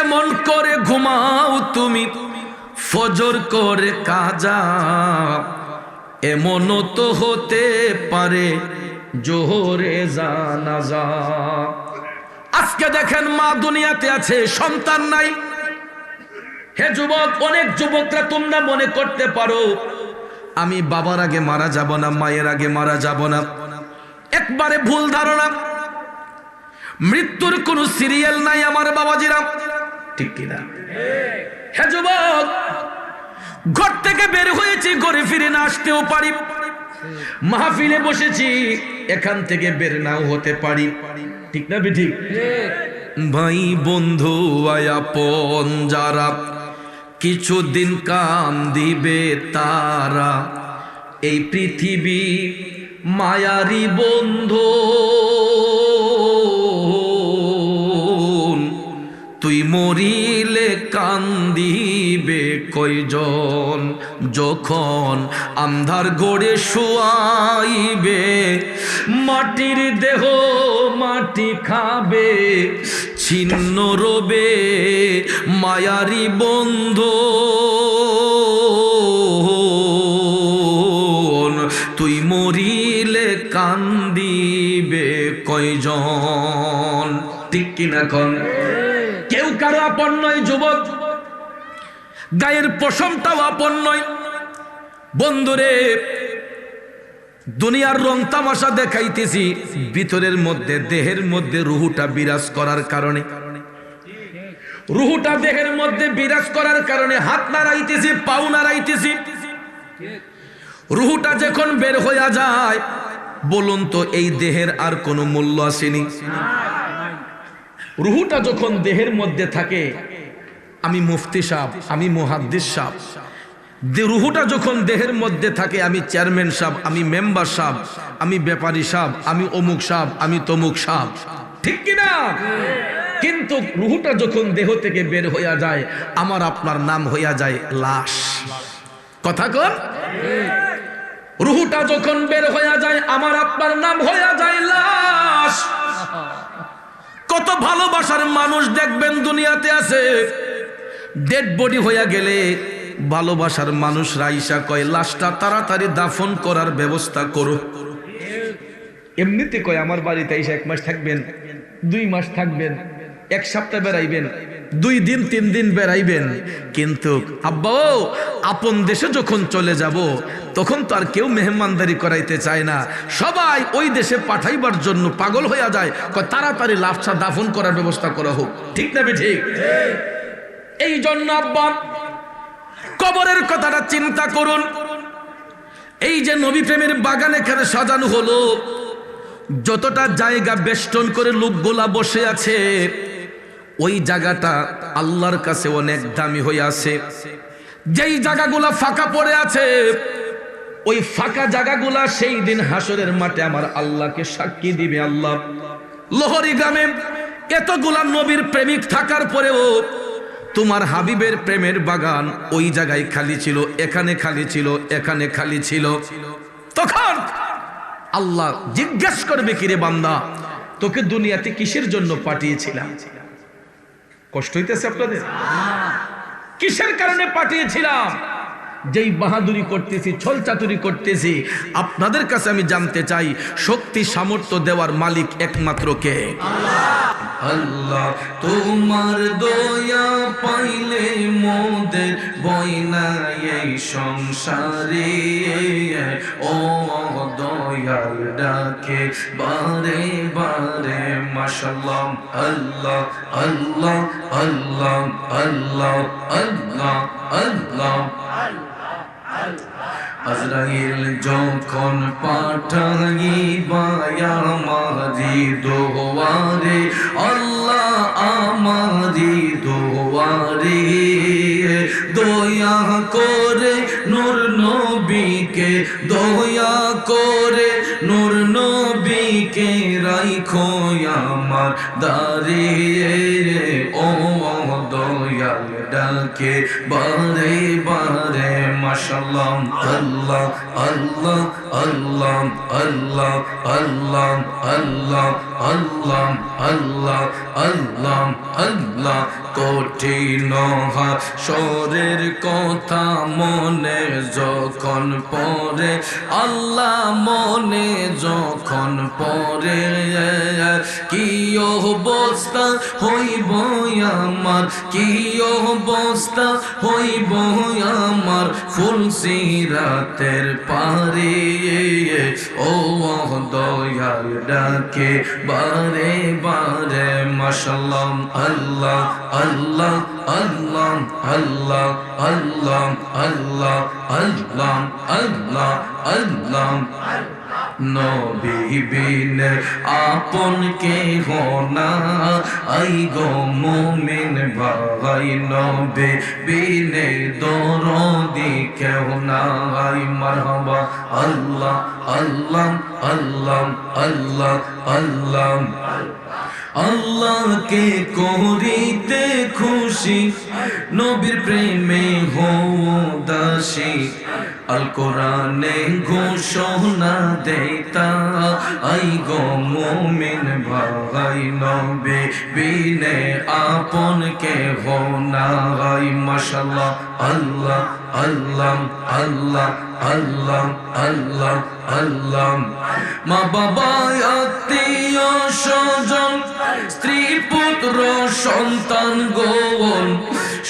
কেমন করে ঘুমাও তুমি? ফজর করে কাজা। এমনও তো হতে পারে জোহরে জানাজা। আজকে দেখেন মা দুনিয়াতে আছে, সন্তান নাই। হে যুবক, অনেক যুবকরা তোমরা মনে করতে পারো, আমি বাবার আগে মারা যাব না, মায়ের আগে মারা যাব না। একবারে ভুল ধারণা। মৃত্যুর কোন সিরিয়াল নাই আমার বাবাজিরা। ঠিক কিনা? হে যুবক, ঘর থেকে বের হয়েছি, ঘরে ফিরে না আসতেও পারি। মাহফিলে বসেছি, এখান থেকে বের নাও হতে পারি। ঠিক না বে ঠিক ভাই, বন্ধু, আয়াপন, যারা কিছুদিন কাম দিবে তারা, এই পৃথিবী মায়ারি বন্ধু। মরিলে কান্দিবে কয়জন? যখন আন্ধার গড়ে শুয়াইবে, মাটির দেহ মাটি খাবে, ছিন্ন রবে মায়ারি বন্ধ। তুই মরিলে কান্দিবে কয়জন? ঠিক কিনা কন কারও আপন নয়, যুবক। গায়ের পশমটাও আপন নয়। বন্ধুরে, দুনিয়ার রং তামাশা দেখাইতেছি, ভিতরের মধ্যে, দেহের মধ্যে রুহুটা বিরাজ করার কারণে। রুহুটা দেহের মধ্যে বিরাজ করার কারণে হাত নাড়াইতেছি, পাও নাড়াইতেছি। রুহুটা যখন বের হইয়া যায়, বলুন তো এই দেহের আর কোনো মূল্য আসেনি? রুহুটা যখন দেহের মধ্যে থাকে, আমি মুফতি সাহ আমি মুহাদ্দিস সাহ রুহুটা যখন দেহের মধ্যে থাকে, আমি চেয়ারম্যান সাহ আমি মেম্বার সাহ আমি ব্যাপারী সাহ আমি অমুক সাহ আমি তমুক সাহ ঠিক কিনা? কিন্তু রুহুটা যখন দেহ থেকে বের হইয়া যায়, আমার আপনার নাম হইয়া যায় লাশ। কথা কন? রুহুটা যখন বের হইয়া যায়, আমার আপনার নাম হইয়া যায় লাশ। কত ভালোবাসার মানুষ দেখবেন দুনিয়াতে আছে। ডেড বডি হইয়া গেলে ভালোবাসার মানুষ রাইসা কয়, লাশটা তাড়াতাড়ি দাফন করার ব্যবস্থা করো। এমনিতে কয়, আমার বাড়িতে এসে এক মাস থাকবেন, দুই মাস থাকবেন, এক সপ্তাহ বেড়াইবেন, দুই দিন, তিন দিন বেড়াইবেন। কিন্তু আব্বাও আপন দেশে যখন চলে যাব, তখন তো আর কেউ মেহমানদারি করাইতে চায় না। সবাই ওই দেশে পাঠাইবার জন্য পাগল হইয়া যায়। তাড়াতাড়ি লাফসা দাফন করার ব্যবস্থা করা হোক। ঠিক না ঠিক এই জন্য আব্বা, কবরের কথাটা চিন্তা করুন। এই যে নবী প্রেমের বাগান এখানে সাজানো হলো, যতটা জায়গা বেষ্টন করে লোকগুলা বসে আছে, ওই জায়গাটা আল্লাহর কাছে অনেক দামি হয়ে আছে। যেই জায়গাগুলা ফাঁকা পড়ে আছে, ওই ফাঁকা জায়গাগুলা সেই দিন হাসরের মাঠে আমার আল্লাহকে সাক্ষী দিবে আল্লাহ। লোহরি গ্রামে এতগুলা নবীর প্রেমিক থাকার পরেও তোমার হাবিবের প্রেমের বাগান ওই জায়গায় খালি ছিল, এখানে খালি ছিল, এখানে খালি ছিল। তখন আল্লাহ জিজ্ঞেস করবে, কিরে বান্দা, তোকে দুনিয়াতে কিসের জন্য পাঠিয়েছিলাম? কষ্ট হইতেছে আপনাদের? কিসের কারণে পাঠিয়েছিলাম? যেই বাহাদুরি করতেছি, ছল চাতুরি করতেছি, আপনাদের কাছে আমি জানতে চাই, শক্তি সামর্থ্য দেওয়ার মালিক একমাত্র কে? আল্লাহ, তোমার দয়া পাইলে মোদের বইনা এই সংসারে, ও দয়াল ডাকে বারে বারে মাশাল্লাহ, আল্লাহ আল্লাহ আল্লাহ আল্লাহ আল্লাহ আল্লাহ। আজরাইল যখন পাঠাইবা মারি দোয়ারে আল্লাহ রাইখো আমার দাঁড়িয়ে ও দয়াল ডাকে বারে বারে মাশাল্লাহ আল্লাহ আল্লাহ আল্লাহ আল্লাহ আল্লাহ আল্লাহ আল্লাহ আল্লাহ আল্লাহ আল্লাহ কঠিন সরের কথা মনে যখন পড়ে, আল্লাহ মনে যখন পড়ে, কি অবস্থা হইব আমার, কি অবস্থা হইব আমার ফুলসিরাতের পারে, ও দয়াল ডাকে, বারে বারে মাশাল্লাহ, আল্লাহ আপন কে হোনা আই ভাই নবে বিনে দরদি কেউ নাই। মারহাবা, আল্লাহ আল্লাহ আল্লাহ আল্লাহ আল্লাহ। আল্লাহকে করিতে খুশি নবীর প্রেমে হো দাসী। আল কোরআনে ঘোষণা দেতা, আই গো মুমিন ভাই, নবে বিনে আপন কে হো নাই। মাশাল্লাহ আল্লাহ আল্লাহ আল্লাহ আল্লাহ আল্লাহ আল্লাহ। মা বাবা, আত্মীয় স্বজন, স্ত্রী, পুত্র, সন্তান গোল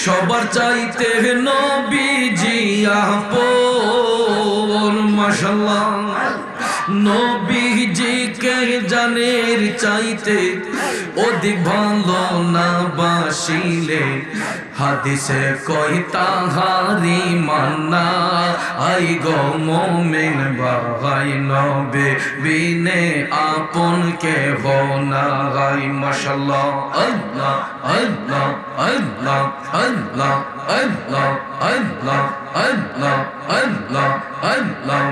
সবার চাইতে নবীজি আপন মাশাল্লাহ নবীজিকে জানের চাইতে অধিক ভালো না বাসিলে। হাদিসে কই তাহারি মান্না, আই গো মোমেন ভাই নবে, বিনে আপন কে হো না গাই মাশাল্লাহ আল্লাহ আল্লাহ আল্লাহ আল্লাহ আল্লাহ আল্লাহ আল্লাহ আল্লাহ আল্লাহ।